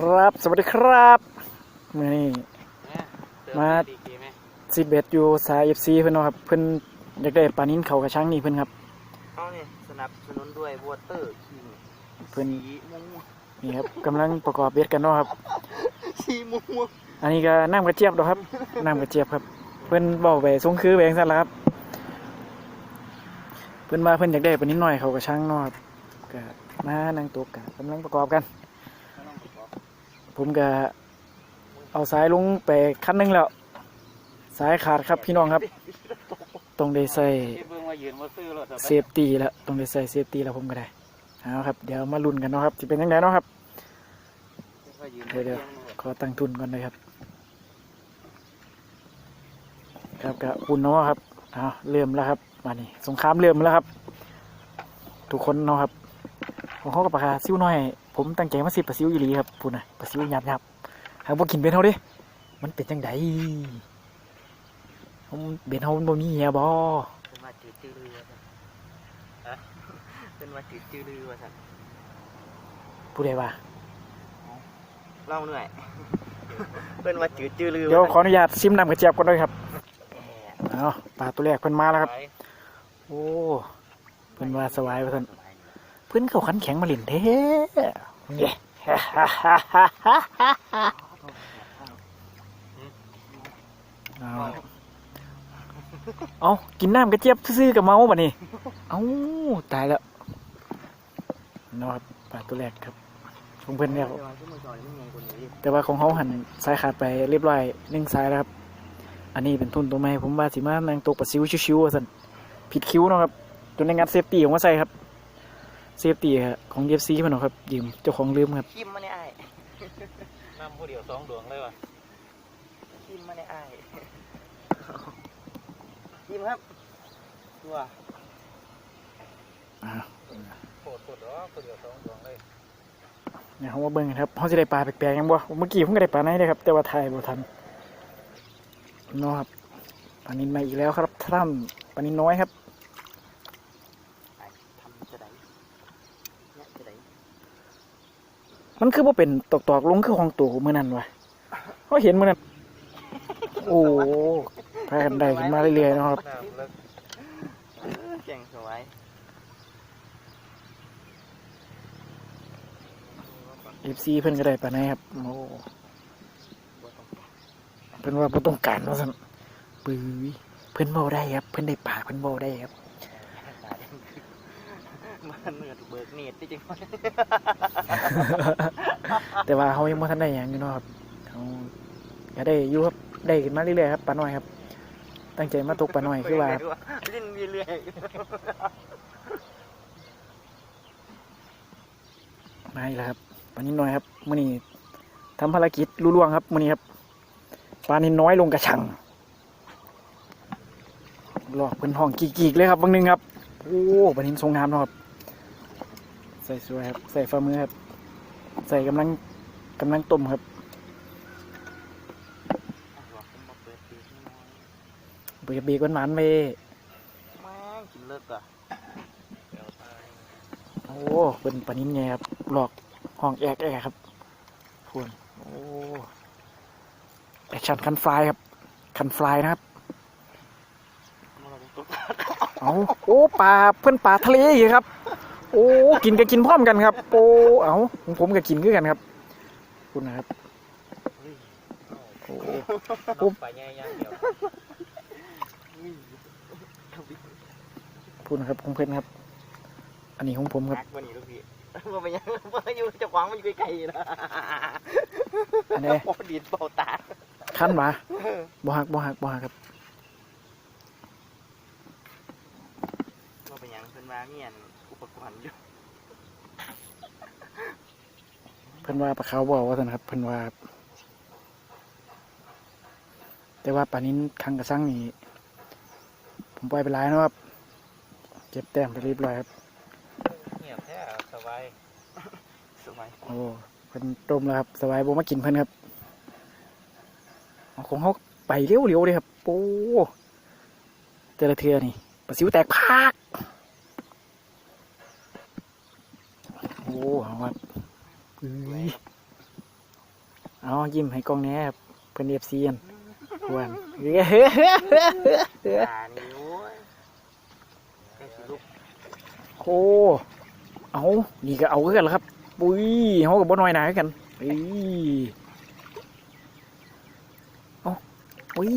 ครับ สวัสดีครับมื่อนี้มาดีกีไหมสิบเอ็ดอยู่สายเอฟซีเพิ่นเนาะครับ เพิ่นอยากได้ปลานิ้นเขากระชังนี่เพิ่นครับเอาเนี่ยสนับสนุนด้วยวอเตอร์คิงเพิ่นสีม่วงนี่ครับกำลังประกอบเบ็ดกันเนาะครับๆสีม่วงอันนี้ก็น้ำกระเจี๊ยบดอกครับน้ำกระเจี๊ยบครับ เพิ่นบอกไปส่งคือไปจังซั่นล่ะครับ เพิ่นมาเพิ่นอยากได้ปลานิ้นหน่อยเขากระชังเนาะครับก็มานั่งตัวกันกำลังประกอบกัน ผมก็เอาสายลงไปคันหนึงแล้ว สายขาดครับพี่น้องครับต้องได้ใส่ที่เบิ่งมายืนมาซื้อรถเซฟตี้แล้วต้องได้ใส่เซฟตี้แล้วผมก็ได้เอาครับ เดี๋ยวมาลุ้นกันเนาะครับจะเป็นยังไงเนาะครับเดี๋ยวเดี๋ยวขอตั้งทุนก่อนเลยครับ ครับกับอุ่นเนาะครับเอาเริ่มแล้วครับมานี่สงครามเริ่มแล้วครับ ทุกคนเนาะครับของเขากับปลาคาซิวน้อย ผมตั้งใจมาสิปลาซิวอีหลีครับพูดนะปลาซิวหยาบหยาบหากบ่กินเป็นเท่าดิมันเป็นจังไดผมเบ็ดเฮามันบ่มีเหียบ่เป็นมาจืดจืดลือวะฮะเป็นมาจืดจืดลือวะสันผู้ใดว่าเล่าเหนื่อยเป็นมาจืดจืดลือเดี๋ยวขออนุญาตซิมน้ำกระเจี๊ยบก่อนด้วยครับเอาปลาตัวแรกเพิ่นมาแล้วครับ โอ้เพิ่นว่าสวายว่าท่านเพิ่นเขาขันแข็งมาเล่นเท่ เย้เอาเอากินน้ำกระเจี๊ยบซื่อกับเมาส์บ่นี่เอาตายแล้วนาะครับปลาตัวแรกครับของเพิ่อนแล้วแต่ว่าของเขาหันสายขาดไปเรียบร้อยหนึ่งสายแล้วครับ อันนี้เป็นทุนตัวใหม่ผมว่าสิมานางตกปลาซิวชิวๆว่าสันผิดคิ้วนะครับจนในงานเซฟตี้ของมาใส่ครับ เซฟตี้ของเอฟซีมันเนาะครับยืมเจ้าของลืมครับคิมมาในไอ้ายน้ำผู้เดียวสองดวงเลยวะคิมมาในไอ้ายคิมครับตัวอ่าโคตรโคตรอ๋อผู้เดียวสองดวงเลยเนี่ยเขามาเบิ่งกันครับเขาจะได้ปลาแปลกๆยังบ่เมื่อกี้ผมก็ได้ปลาไหนเลยครับ แต่ว่าถ่ายบ่ทันเนาะครับปลานินมาอีกแล้วครับท่านปลานินน้อยครับ ไอ้ทำจะไหนเนี่ยจะไหน มันคือว่าเป็นตอกๆลงคือของตัวมือนั่นวะเขาเห็นมือนั่นโอ้พากันได้ขึ้นมาเรื่อยๆเนาะครับน้ำเลิกเออเก่งสวยเอฟซีเพิ่นก็ได้ปลาไหนครับโอ้เพิ่นว่าบ่ต้องการว่าซั่นปื้ยเพิ่นเว้าได้ครับ เพิ่นได้ปลาเพิ่นเว้าได้ครับ มันเหนือเบิกเนียดจริงแต่ว่าเขายังบ่ทันได้หยังอยู่เนาะครับเขาก็ได้อยู่ครับได้ขึ้นมาเรื่อยๆครับปลาน้อยครับ ตั้งใจมาตกปลาน้อยคือว่าเล่นเรื่อยมาอีกแล้วครับปลานิดน้อยครับมื้อนี้ทำภารกิจลุล่วงครับมื้อนี้ครับปลานิดน้อยลงกระชังหลอกเพิ่นห้องกีกๆเลยครับบางนึงครับ โอ้ปลานินทรงงามเนาะครับ ส่สวยครับ ใส่ฝ่ามือครับ ใส่กำลังกำลังต้มครับเบียบีกหวานๆไปแม่งกินเลิกอะเดี๋ยวตายโอ้เป็นปลานินไงครับหลอกห้องแอกแอกครับพูนโอ้แอคชั่นคันฟลายครับ คันฟลายนะครับเอาโอ้ปลาเพื่อนปลาทะเลอีกครับ โอ้กินก็กินพร้อมกันครับโอ้เอาของผมก็กินคือกันครับ คุณนะครับโอ้น้ำไปง่ายย่างเดียวพูดนะครับของเพื่อนครับ อันนี้ของผมครับนักวันนี้ลูกพี่ว่าไปยังว่าอยู่จะขวางมันอยู่ไกลๆนะอันนี้โอ้ดีดเบาตาขั้นหวะบ่หักบ่หักบ่หักครับว่าไปยังเพิ่นว่าเมียน อุปกรณ์อยู่เพิ่นว่าปลาเขาบอกว่าสันครับเพิ่นว่า แต่ว่าปลานิ้นคังกระซังนี่ผมปล่อยไปหลายนะครับเก็บแต้มไปเรียบร้อยครับเงียบแท้สบายสวยโอ้เพิ่นต้มแล้วครับสบายบ่มากินเพิ่นครับเอาของเขาไปเร็วเร็วเลยครับโอ้แต่ละเทือนี่ปลาซิวแตกพากโอ้ เอาครับอุ้ยเอายิ้มให้กล้องแหนี้ครับเพิ่นเอฟซีอันควรอ่านี่โอ้ยแค่สิลูกโอ้เอานี่ก็เอาคือกันแล้วครับปุ้ยเฮากับบ่น้อยหนาคือกันเอ้ยเอาอุ้ย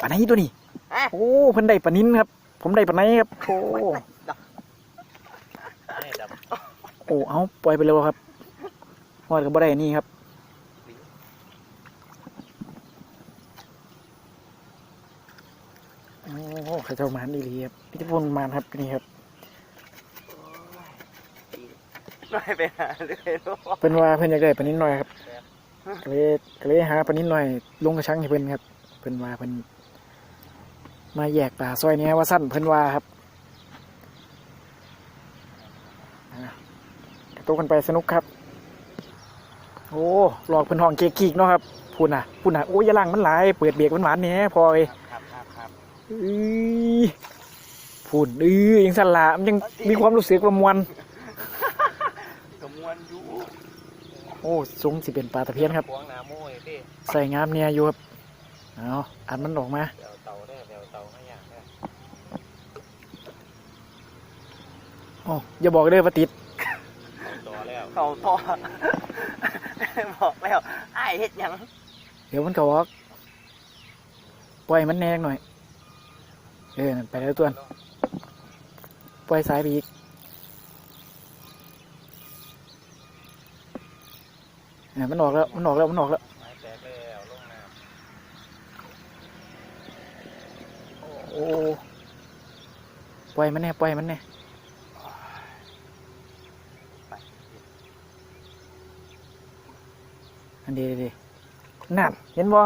ปลาไหนตัวนี้อะโอ้เพิ่นได้ปลานิ้นครับ ผมได้ปลาไหนครับโอ้นี่ดับ โอ้เอาปล่อยไปเลยครับฮอดก็บ่ได้นี่ครับโอ้เขาเจ้ามาดีครับพี่พลมาครับนี่ครับน้อยไปหาเลยลูกเพิ่นว่าเพิ่นอยากได้ปลานิดหน่อยครับก็เลยก็เลยหาปลานิดหน่อยลงกระชังให้เพิ่นครับเพิ่นว่าเพิ่นมาแยกปลาซอยนี้ว่าสั้นเพิ่นว่าครับอะกระ ตุกกันไปสนุกครับ โอ้หลอกเพิ่นห้องเกกีกเนาะครับพูดน่ะพูดน่ะโอ้ยอยาล่างมันหลายเปิดเบียกมันหวานๆเนี่ยพอเอ้ยครับครับครับอื้อพูดอื้อยังสั่นละมันยังมีความรู้สึกว่ามวนกระมวลอยู่โอ้สูงสิเป็นปลาตะเพียนครับพวงหนาโม่ยพี่ใส่งามเนี่ยอยู่ครับเอาอันมันออกมาเดี๋ยวเตาได้เดี๋ยวเตาให้อย่างได้โอ้อย่าบอกเลยว่าติดต่อแล้ว เขาต่อบอกแล้วไอ้ายเฮ็ดหยัง เดี๋ยวมันก็ออกปล่อยมันแนงหน่อย เออนั่นไปแล้วตัวนปล่อยสายไปอีกเนี่ยมันออกแล้ว มันออกแล้ว มันออกแล้ว ไม้แตกแล้วลงน้โอ้ปล่อยมันแน่ปล่อยมันแน่ ไป อันเดียวดีนั่นเห็นบ่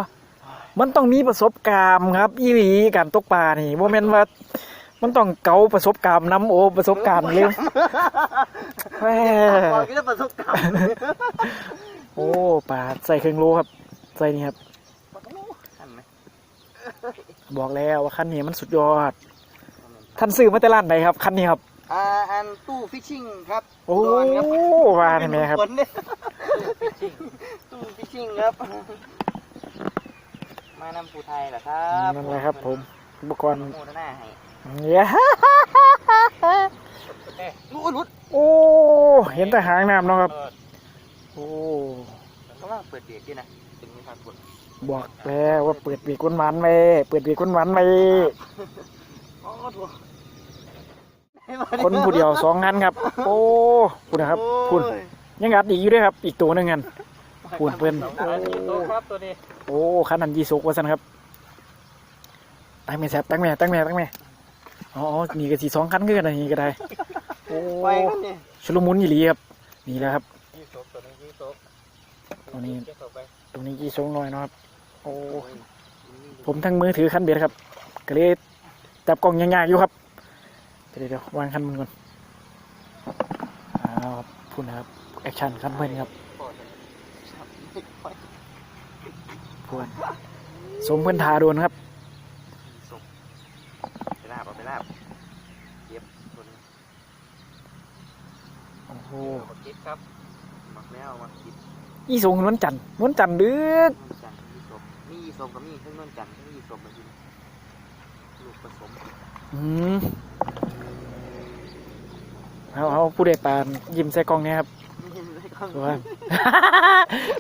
มันต้องมีประสบการณ์ครับ อีหลีการตกปลานี่โมเมนว่า มันต้องเกาประสบการณ์น้ำโอประสบการณ์เลยแหม่บอกกินประสบการณ์โอ้ปลาใส่เครื่องโลครับ ใส่นี่ครับท่านไหมบอกแล้วว่าคันนี้มันสุดยอด ท่านซื้อมาแต่ร้านใดครับ คันนี้ครับ อ่าอันตู้ฟิชชิ่งครับโอ้ดอนครับว่าได้ไหมครับนเนี่ยตู้ฟิชชิ่งครับ มานำปูไทยเหรอครับนั่นแหละครับ ผมอุปกรณ์โมดหน้าให้เนี่ยำเอ๊ะรู้รุดโอ้ เห็นแต่หางน้ำเนาะครับเออโอ้เขาว่าเปิดเบียดด้วยนะถึงมีทางกดบอกแล้วว่าเปิดเบียกวนหวานไปเปิดเบียกวนหวานไปอ๋อถูก คนผู้เดียวสองงานครับ โอ้คุณนะครับคุณยังอัดอีกอยู่ด้วยครับ อีกตัวหนึ่งกันพูดเพิ่นสายที่โต๊ะครับตัวนี้โอ้ขันนันยีสุกว่าสันครับตั้งแม่แซบตั้งแม่ตั้งแม่ตั้งแม่อ๋ออ๋อนี่ก็สีสองคันคือกันอันนี่ก็ได้โอ้ไปกันนี่ชุลมุนยี่หลีครับนี่แหละครับยี่สกตัวนี้ยี่สกตัวนี้เก็บเข้าไปตรงนี้ยีสุกหน่อยเนาะครับโอ้ผมทั้งมือถือคันเบ็ดครับก็เลยจับกล้องยากๆอยู่ครับ เดี๋ยวเดี๋ยววางคันมือก่อนอ้าวครับพูดนะครับ แอคชั่นคันเพิ่นครับพวนสมเพิ่นทาโดนครับไปลาบเอาไปลาบเก็บตัวนี้โอ้โหกดคิดครับหมักแล้วมากินอีสงนวลจันทร์นวลจันทร์เดือดนวลจันทร์ยี่สมมียี่สมกับมีเครื่องนวลจันทร์ทั้งยี่สมมากินลูกผสมอืม เอาเอาผู้ใดปานยิ้มใส่กล้องเนี่ยครับนี่ไม่ก็ว่า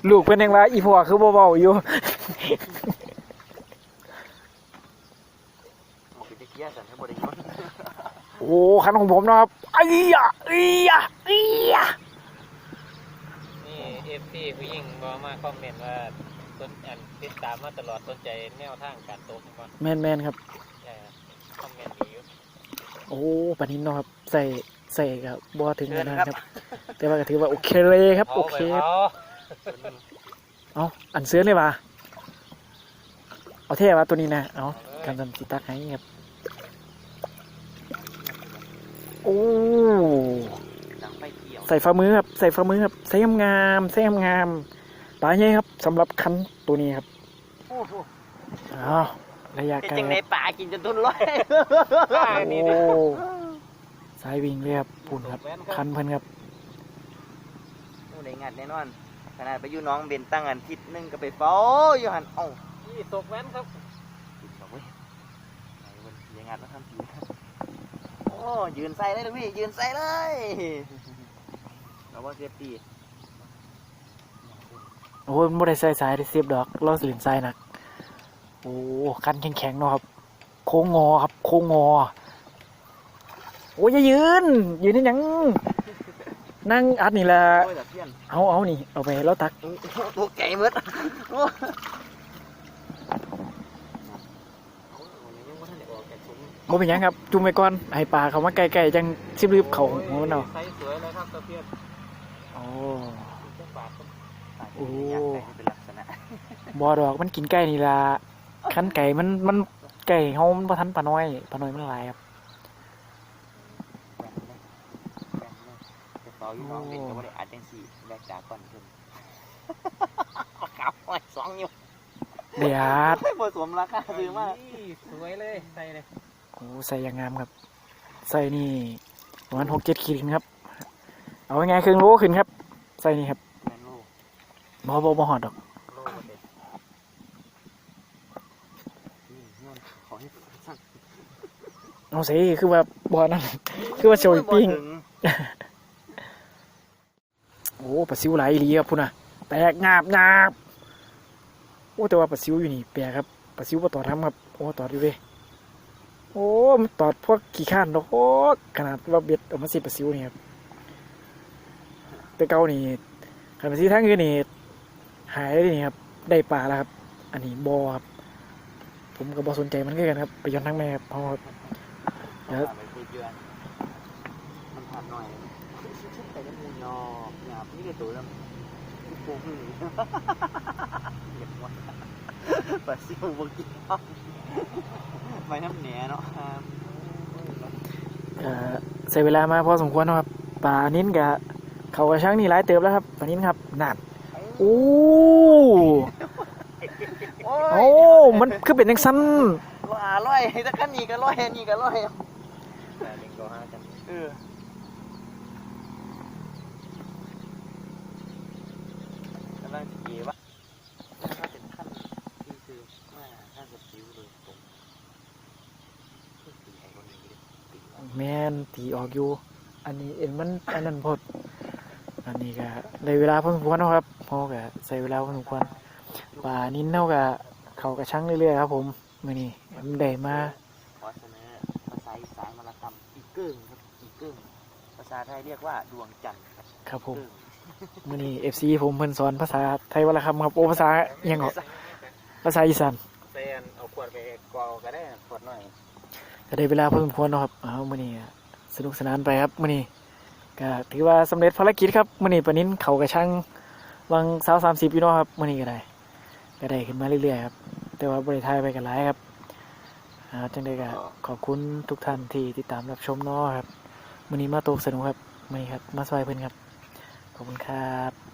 ลูกเพิ่นยังว่า อีพ่อคือบ่เบาอยู่บอกเป็นเกี้ยสันให้บริยนโอ้คันของผมนะครับไอ้ยะไอ้ยะไอ้ยะนี่เอฟซีผู้หญิงบอกมาคอมเมนต์ว่าต้นอันติดตามมาตลอดสนใจแนวทางการโต๊ะก่อนแม่นแม่นครับใช่ครับคอมเมนต์ดีอยู่โอ้ปานนี้เนาะครับใส่ ใส่กับบ่ถึงขนาดครับ แต่ว่าก็ถือว่าโอเคเลยครับ โอเคาไปครับเผาเอาอันเสื้อเลยว่ะเอาเท่ว่ะตัวนี้นะเอากันสันสิตักให้ครับโอ้ดังไฟเกี่ยวใส่ฝ่ามือครับใส่ฝ่ามือครับใส่งามๆใส่งามๆปลาใหญ่ครับสำหรับคันตัวนี้ครับโอ้โหอ้าวระยะเป็นไกลจังคในรับป่ากินจนทุนร้อยอ่าโอ้นี่นะ สายวิ่งเลยครับปุ่นครับคันเพิ่นครับโอ้ได้งัดแน่นอน ขนาดไปอยู่น้องเบนตั้งอันทิศหนึงก็ไปเฝ้าอยู่หันเอ้านี่ตกแว่นครับติดบอกเว้ยไหนมันยังงัดมาทำทีโอ้ยืนใส่เลยลูกพี่ยืนใส่เลยเราว่าเซฟตี้โอ้ยไม่ได้ใส่สายได้เสียบดอกเราสิลินใส่หนักโอ้คันแข็งๆเนาะครับ โค้งงอครับ โค้งงอ โอ้ยอย่ายืน ยืนนี่ยัง นั่งอัดนี่แหละ โอ้ยแต่เพี้ยนเอาเอานี่ เอาไปให้เราตัก โอ้โหตัวไก่หมืดโอ้เอาเอายังบ่ทันได้ออกจากถุงบ่เป็นหยังครับ จุ่มไปก่อนให้ปลาเขามาใกล้ๆจังชิบรีบเขาหัวมันเอาใส่สวยเลยครับตะเพียนโอ้เจ้าบาทครับโอ้อยากได้ให้เป็นลักษณะบ่ดอกมันกินไก่นี่ล่ะคันไก่มันมันไก่เฮามันบ่ทันปลาน้อยปลาน้อยมันหลายครับ แบ่ง เลยแบ่งเลยแต่เฝ้าอยู่น้องเบนก็บ่ได้อัดจังซี่แบกดาก่อนเพิ่นขาวไว้สองนิ้วเดียดไม่ผสมราคาซื้อมากสวยเลยใส่เลยโอ้ใส่อย่างงามครับ ใส่นี่ประมาณหกเจ็ดขีดครับ เอาง่ายๆครึ่งโลขึ้นครับ ใส่นี่ครับโลบ่บ่บ่หอดดอกโลเด็ดนี่นวลขอให้สั่งเอาสิคือว่าบ่นั่นคือว่าโชยปิ้ง โอ้ปลาซิวหลายอีหลีครับพุ่นน่ะแตกงาบงาบโอ้แต่ว่าปลาซิวอยู่นี่แปลกครับปลาซิวบ่ตอดทำครับโอ้ตอดอยู่เว้ยโอ้มันตอดพวกขี้ข้านดอกโอ้ขนาดว่าเบ็ดออกมาสิปลาซิวนี่ครับแต่เก่านี่ขันปลาซิวทั้งคืนนี่หายเลยนี่ครับได้ปลาแล้วครับ อันนี้บอครับผมก็บบอสนใจมันคือกันครับไปย้อนทั้งแม่ครับพราะว่าเดี๋ยว ไปคุยเยือนมันผ่านหน่อยชุบไปแล้วมูยอหยาบนี่เลยตัวแล้วโป่งหื้อเหยียบวะปลาซิวบกี้ไปน้ำเหนียเนาะครับเอ่อใช้เวลามาพอสมควรเนาะครับปลานิ้นกับเขากระช่างนี่หลายเติบแล้วครับปลานิ้นครับนั่นโอ้โอ้โอ้มันคือเป็นจังซั่นว่าอร่อยแต่กันนี่ก็อร่อยอันนี่ก็อร่อยแต่ลิงก็ห้ากันเออ กำลังจะเก๋วะถ้าเป็นขั้นที่คือว่าถ้าจะซิ้วโดยตรงตีไอ้คนนี้ดิตีว่า แมนตีออกอยู่ อันนี้เอ็นมันอันนั้นพดอันนี้ก็ได้เวลาพอสมควรเนาะครับพอก็ใส่เวลาพอสมควรปลานิ้นเท่ากับเขากระช่างเรื่อยๆครับ ผมมื่อนี้มันได้มาขอเสนอภาษาอีสานมรคำอีเกิ้งครับอีเกิ้งภาษาไทยเรียกว่าดวงจันทร์ครับครับผมเกิ้งมื่อนี้เอฟซีผมเพิ่นสอนภาษาไทยวรรณคำครับโอ้ภาษาอิหยังเหรอภาษาอีสานเซนเอาขวดไปกอก็ได้ขวดหน่อยก็ได้เวลาพอสมควรเนาะครับเอามื่อนี้ก็ สนุกสนานไปครับมื่อนี้ก็ถือว่าสำเร็จภารกิจครับมื่อนี้ปนินเขากระช่างวังสาวสามสิบอยู่เนาะครับมื่อนี้ก็ได้ก็ได้ขึ้นมาเรื่อยๆครับแต่ว่าบริทายไปกันหลายครับจังได้ก็ขอบคุณทุกท่านที่ติดตามรับชมเนาะครับมื่อนี้มาโตกสนุกครับมื่อนี้ครับมาสวายเพื่อนครับขอบคุณครับ